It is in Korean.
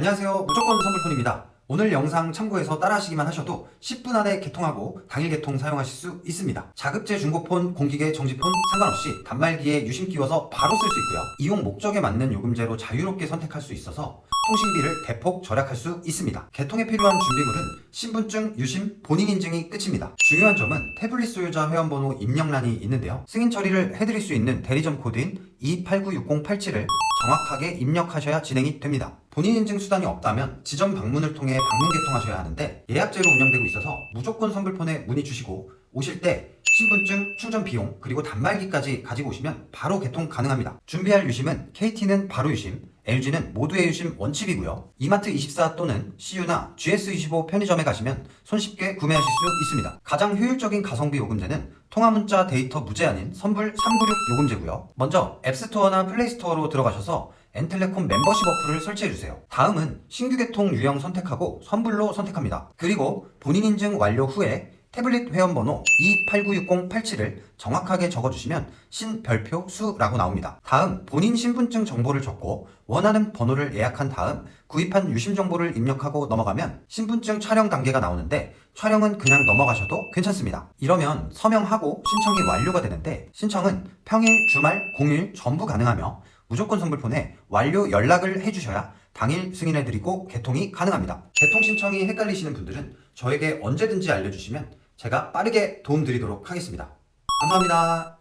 안녕하세요. 무조건 선불폰입니다. 오늘 영상 참고해서 따라하시기만 하셔도 10분 안에 개통하고 당일 개통 사용하실 수 있습니다. 자급제 중고폰, 공기계, 정지폰 상관없이 단말기에 유심 끼워서 바로 쓸 수 있고요. 이용 목적에 맞는 요금제로 자유롭게 선택할 수 있어서 통신비를 대폭 절약할 수 있습니다. 개통에 필요한 준비물은 신분증, 유심, 본인 인증이 끝입니다. 중요한 점은 태블릿 소유자 회원번호 입력란이 있는데요. 승인 처리를 해드릴 수 있는 대리점 코드인 2896087을 정확하게 입력하셔야 진행이 됩니다. 본인 인증 수단이 없다면 지점 방문을 통해 방문 개통하셔야 하는데 예약제로 운영되고 있어서 무조건 선불폰에 문의 주시고 오실 때 신분증, 충전 비용, 그리고 단말기까지 가지고 오시면 바로 개통 가능합니다. 준비할 유심은 KT는 바로 유심, LG는 모두의 유심 원칩이고요. 이마트24 또는 CU나 GS25 편의점에 가시면 손쉽게 구매하실 수 있습니다. 가장 효율적인 가성비 요금제는 통화문자 데이터 무제한인 선불 396 요금제고요. 먼저 앱스토어나 플레이스토어로 들어가셔서 엔텔레콤 멤버십 어플을 설치해주세요. 다음은 신규 개통 유형 선택하고 선불로 선택합니다. 그리고 본인 인증 완료 후에 태블릿 회원번호 2896087을 정확하게 적어주시면 신별표 수라고 나옵니다. 다음 본인 신분증 정보를 적고 원하는 번호를 예약한 다음 구입한 유심 정보를 입력하고 넘어가면 신분증 촬영 단계가 나오는데 촬영은 그냥 넘어가셔도 괜찮습니다. 이러면 서명하고 신청이 완료가 되는데 신청은 평일, 주말, 공휴일 전부 가능하며 무조건 선불폰에 완료 연락을 해주셔야 당일 승인해드리고 개통이 가능합니다. 개통 신청이 헷갈리시는 분들은 저에게 언제든지 알려주시면 제가 빠르게 도움드리도록 하겠습니다. 감사합니다.